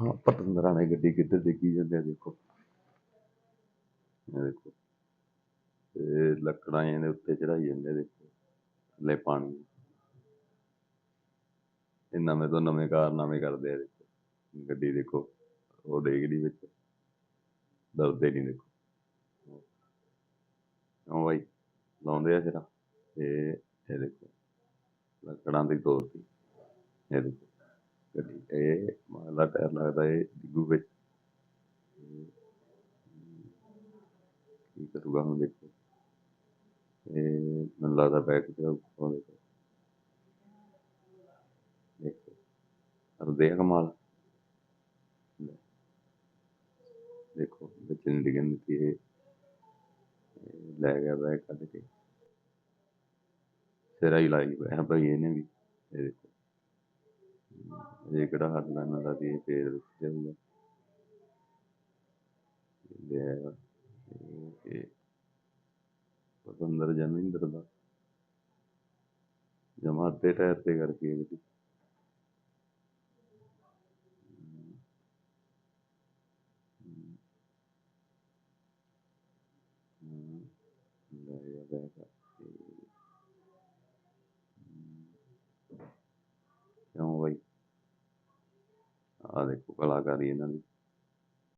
ਹਾਂ, ਪਤੰਦਰਾਂ ਨੇ ਗੱਡੀ ਕਿੱਧਰ ਡਿੱਗੀ ਜਾਂਦੇ ਆ, ਦੇਖੋ। ਇਹ ਦੇਖੋ। ਤੇ ਲੱਕੜਾਂ ਇਹਦੇ ਉੱਤੇ ਚੜਾਈ ਜਾਂਦੇ ਆ, ਦੇਖੋ। ਥੱਲੇ ਪਾਣੀ। ਇਹ ਨਵੇਂ ਤੋਂ ਨਵੇਂ ਕਾਰਨਾਮੇ ਕਰਦੇ ਆ, ਦੇਖੋ। ਗੱਡੀ ਦੇਖੋ, ਉਹ ਡੇਗਦੀ ਵਿੱਚ। ਡਰਦੇ ਨਹੀਂ, ਦੇਖੋ। ਕਿਉਂ ਬਾਈ? ਲਾਉਂਦੇ ਆ ਸਿਰਾ। ਤੇ ਇਹ ਦੇਖੋ, ਲੱਕੜਾਂ ਦੀ ਤੋੜਤੀ ਇਹ ਦੇਖੋ। ਗੱਡੀ, ਇਹ ਮਗਲਾ ਟਾਇਰ ਲੱਗਦਾ ਇਹ ਡਿੱਗੂ ਵਿੱਚ। ਇਹ ਕੀ ਕਰੂਗਾ ਹੁਣ ਦੇਖੋ। ਇਹ ਮੈਨੂੰ ਲੱਗਦਾ ਬੈਕ ਤੇ ਉੱਪਰੋਂ ਦੇਖੋ। ਦੇਖੋ ਕਰਦੇ ਆ ਕਮਾਲ ਦੇਖੋ, ਵਿੱਚ ਨਹੀਂ ਡਿੱਗਣ ਦਿੱਤੀ ਇਹ। ਲੈ ਗਿਆ ਬੈਕ ਕੱਢ ਕੇ। ਸਿਰਾ ਹੀ ਲਾਈ ਪਿਆ ਭਾਈ ਇਹਨੇ ਵੀ, ਇਹ ਦੇਖੋ। ਇਹ ਕਿਹੜਾ ਹੱਥ ਲੈਣਾ ਦਾ ਵੀ ਫੇਰ ਜਾਊਗਾ ਇਹ ਲਿਆਏਗਾ ਇਹ- ਪਤੰਦਰ ਜਮਿੰਦਰ ਦਾ ਜਮਾ ਟਾਇਰ ਤੇ ਕਰਕੇ ਇਹ ਲੈ ਗਿਆ ਬੈਗ ਕਿਉਂ ਬਾਈ ਦੇਖੋ ਕਲਾਕਾਰੀ ਇਹਨਾਂ ਦੀ।